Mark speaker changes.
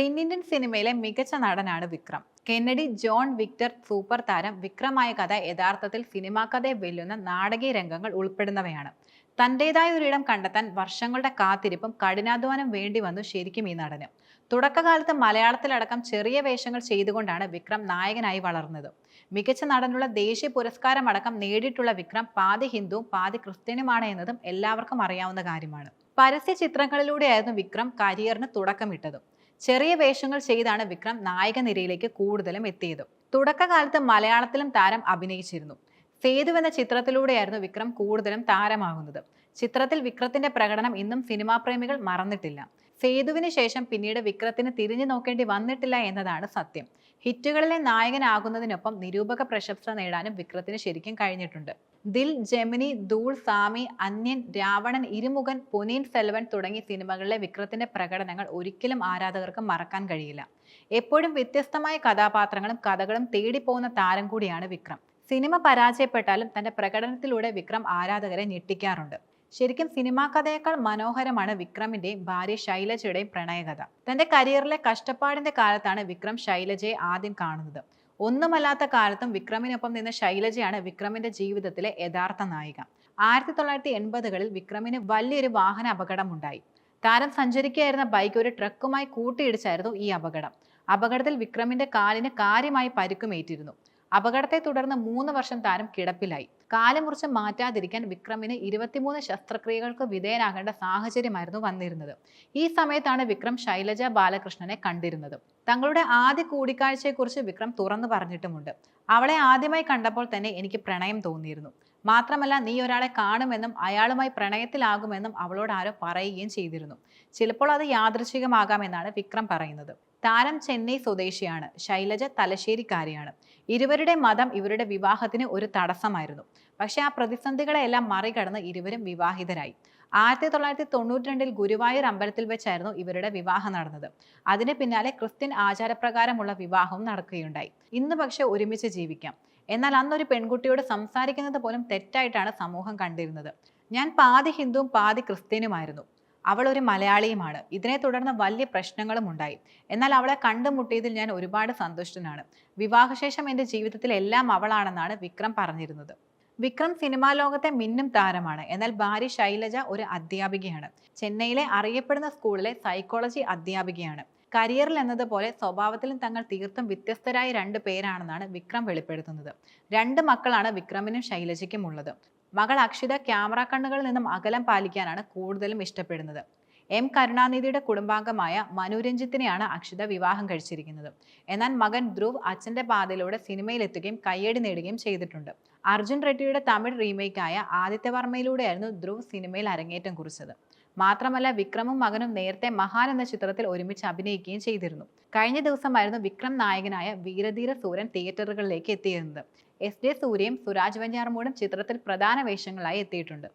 Speaker 1: തെന്നിന്ത്യൻ സിനിമയിലെ മികച്ച നടനാണ് Vikram. Kennedy John Victor super താരം വിക്രമായ കഥ യഥാർത്ഥത്തിൽ സിനിമാ കഥയെ വെല്ലുന്ന നാടകീയ രംഗങ്ങൾ ഉൾപ്പെടുന്നവയാണ്. തന്റെതായ ഒരിടം കണ്ടെത്താൻ വർഷങ്ങളുടെ കാത്തിരിപ്പും കഠിനാധ്വാനം വേണ്ടി വന്നു ശരിക്കും ഈ നടന്. തുടക്കകാലത്ത് മലയാളത്തിലടക്കം ചെറിയ വേഷങ്ങൾ ചെയ്തുകൊണ്ടാണ് വിക്രം നായകനായി വളർന്നത്. മികച്ച നടനുള്ള ദേശീയ പുരസ്കാരം അടക്കം നേടിയിട്ടുള്ള വിക്രം പാതി ഹിന്ദുവും പാതി ക്രിസ്ത്യനുമാണ് എന്നതും എല്ലാവർക്കും അറിയാവുന്ന കാര്യമാണ്. പരസ്യ ചിത്രങ്ങളിലൂടെയായിരുന്നു വിക്രം കരിയറിന് തുടക്കമിട്ടതും. ചെറിയ വേഷങ്ങൾ ചെയ്താണ് വിക്രം നായക നിരയിലേക്ക് കൂടുതലും എത്തിയത്. തുടക്കകാലത്ത് മലയാളത്തിലും താരം അഭിനയിച്ചിരുന്നു. സേതു എന്ന ചിത്രത്തിലൂടെയായിരുന്നു വിക്രം കൂടുതലും താരമാകുന്നത്. ചിത്രത്തിൽ വിക്രത്തിന്റെ പ്രകടനം ഇന്നും സിനിമാ പ്രേമികൾ മറന്നിട്ടില്ല. സേതുവിന് ശേഷം പിന്നീട് വിക്രത്തിന് തിരിഞ്ഞു നോക്കേണ്ടി വന്നിട്ടില്ല എന്നതാണ് സത്യം. ഹിറ്റുകളിലെ നായകനാകുന്നതിനൊപ്പം നിരൂപക പ്രശംസ നേടാനും വിക്രത്തിന് ശരിക്കും കഴിഞ്ഞിട്ടുണ്ട്. ദിൽ ജെമിനി ധൂൾ സാമി അന്യൻ രാവണൻ ഇരുമുഖൻ പൊനീൻ സെൽവൻ തുടങ്ങിയ സിനിമകളിലെ വിക്രത്തിന്റെ പ്രകടനങ്ങൾ ഒരിക്കലും ആരാധകർക്ക് മറക്കാൻ കഴിയില്ല. എപ്പോഴും വ്യത്യസ്തമായ കഥാപാത്രങ്ങളും കഥകളും തേടിപ്പോകുന്ന താരം കൂടിയാണ് വിക്രം. സിനിമ പരാജയപ്പെട്ടാലും തന്റെ പ്രകടനത്തിലൂടെ വിക്രം ആരാധകരെ ഞെട്ടിക്കാറുണ്ട്. ശരിക്കും സിനിമാ കഥയേക്കാൾ മനോഹരമാണ് വിക്രമിന്റെയും ഭാര്യ ശൈലജയുടെയും പ്രണയകഥ. തന്റെ കരിയറിലെ കഷ്ടപ്പാടിന്റെ കാലത്താണ് വിക്രം ശൈലജയെ ആദ്യം കാണുന്നത്. ഒന്നുമല്ലാത്ത കാലത്തും വിക്രമിനൊപ്പം നിന്ന ശൈലജയാണ് വിക്രമിന്റെ ജീവിതത്തിലെ യഥാർത്ഥ നായിക. ആയിരത്തി തൊള്ളായിരത്തി എൺപതുകളിൽ വിക്രമിന് വലിയൊരു വാഹന അപകടമുണ്ടായി. താരം സഞ്ചരിക്കുകയായിരുന്ന ബൈക്ക് ഒരു ട്രക്കുമായി കൂട്ടിയിടിച്ചായിരുന്നു ഈ അപകടം. അപകടത്തിൽ വിക്രമിന്റെ കാലിന് കാര്യമായി പരുക്കുമേറ്റിരുന്നു. അപകടത്തെ തുടർന്ന് മൂന്ന് വർഷം താരം കിടപ്പിലായി. കാൽ മുറിച്ച് മാറ്റാതിരിക്കാൻ വിക്രമിന് ഇരുപത്തിമൂന്ന് ശസ്ത്രക്രിയകൾക്ക് വിധേയനാകേണ്ട സാഹചര്യമായിരുന്നു വന്നിരുന്നത്. ഈ സമയത്താണ് വിക്രം ശൈലജ ബാലകൃഷ്ണനെ കണ്ടിരുന്നത്. തങ്ങളുടെ ആദ്യ കൂടിക്കാഴ്ചയെക്കുറിച്ച് വിക്രം തുറന്നു പറഞ്ഞിട്ടുമുണ്ട്. അവളെ ആദ്യമായി കണ്ടപ്പോൾ തന്നെ എനിക്ക് പ്രണയം തോന്നിയിരുന്നു. മാത്രമല്ല നീ ഒരാളെ കാണുമെന്നും അയാളുമായി പ്രണയത്തിലാകുമെന്നും അവളോട് ആരോ പറയുകയും ചെയ്തിരുന്നു. ചിലപ്പോൾ അത് യാദൃശികമാകാമെന്നാണ് വിക്രം പറയുന്നത്. താരം ചെന്നൈ സ്വദേശിയാണ്. ശൈലജ തലശ്ശേരിക്കാരിയാണ്. ഇരുവരുടെ മതം ഇവരുടെ വിവാഹത്തിന് ഒരു തടസ്സമായിരുന്നു. പക്ഷേ ആ പ്രതിസന്ധികളെല്ലാം മറികടന്ന് ഇരുവരും വിവാഹിതരായി. ആയിരത്തി തൊള്ളായിരത്തി തൊണ്ണൂറ്റി രണ്ടിൽ ഗുരുവായൂർ അമ്പലത്തിൽ വെച്ചായിരുന്നു ഇവരുടെ വിവാഹം നടന്നത്. അതിന് പിന്നാലെ ക്രിസ്ത്യൻ ആചാരപ്രകാരമുള്ള വിവാഹവും നടക്കുകയുണ്ടായി. ഇന്ന് പക്ഷെ ഒരുമിച്ച് ജീവിക്കാം. എന്നാൽ അന്നൊരു പെൺകുട്ടിയോട് സംസാരിക്കുന്നത് പോലും തെറ്റായിട്ടാണ് സമൂഹം കണ്ടിരുന്നത്. ഞാൻ പാതി ഹിന്ദുവും പാതി ക്രിസ്ത്യനുമായിരുന്നു. അവൾ ഒരു മലയാളിയുമാണ്. ഇതിനെ തുടർന്ന് വലിയ പ്രശ്നങ്ങളും ഉണ്ടായി. എന്നാൽ അവളെ കണ്ടുമുട്ടിയതിൽ ഞാൻ ഒരുപാട് സന്തുഷ്ടനാണ്. വിവാഹശേഷം എന്റെ ജീവിതത്തിൽ എല്ലാം അവളാണെന്നാണ് വിക്രം പറഞ്ഞിരുന്നത്. വിക്രം സിനിമാ ലോകത്തെ മിന്നും താരമാണ്. എന്നാൽ ഭാര്യ ശൈലജ ഒരു അധ്യാപികയാണ്. ചെന്നൈയിലെ അറിയപ്പെടുന്ന സ്കൂളിലെ സൈക്കോളജി അധ്യാപികയാണ്. കരിയറിൽ എന്നതുപോലെ സ്വഭാവത്തിലും തങ്ങൾ തീർത്തും വ്യത്യസ്തരായ രണ്ട് പേരാണെന്നാണ് വിക്രം വെളിപ്പെടുത്തുന്നത്. രണ്ട് മക്കളാണ് വിക്രമിനും ശൈലജയ്ക്കും ഉള്ളത്. മകൾ അക്ഷിത ക്യാമറ കണ്ണുകളിൽ നിന്നും അകലം പാലിക്കാനാണ് കൂടുതലും ഇഷ്ടപ്പെടുന്നത്. എം കരുണാനിധിയുടെ കുടുംബാംഗമായ മനുരഞ്ജിത്തിനെയാണ് അക്ഷിത വിവാഹം കഴിച്ചിരിക്കുന്നത്. എന്നാൽ മകൻ ധ്രുവ് അച്ഛന്റെ പാതയിലൂടെ സിനിമയിലെത്തുകയും കയ്യടി നേടുകയും ചെയ്തിട്ടുണ്ട്. അർജുൻ റെഡ്ഡിയുടെ തമിഴ് റീമേക്കായ ആദിത്യവർമ്മയിലൂടെയായിരുന്നു ധ്രുവ് സിനിമയിൽ അരങ്ങേറ്റം കുറിച്ചത്. മാത്രമല്ല വിക്രമും മകനും നേരത്തെ മഹാൻ എന്ന ചിത്രത്തിൽ ഒരുമിച്ച് അഭിനയിക്കുകയും ചെയ്തിരുന്നു. കഴിഞ്ഞ ദിവസമായിരുന്നു വിക്രം നായകനായ വീരധീര സൂരൻ തിയേറ്ററുകളിലേക്ക് എത്തിയിരുന്നത്. എസ് ജെ സൂര്യയും സുരാജ് വഞ്ചാർമൂടും ചിത്രത്തിൽ പ്രധാന വേഷങ്ങളായി എത്തിയിട്ടുണ്ട്.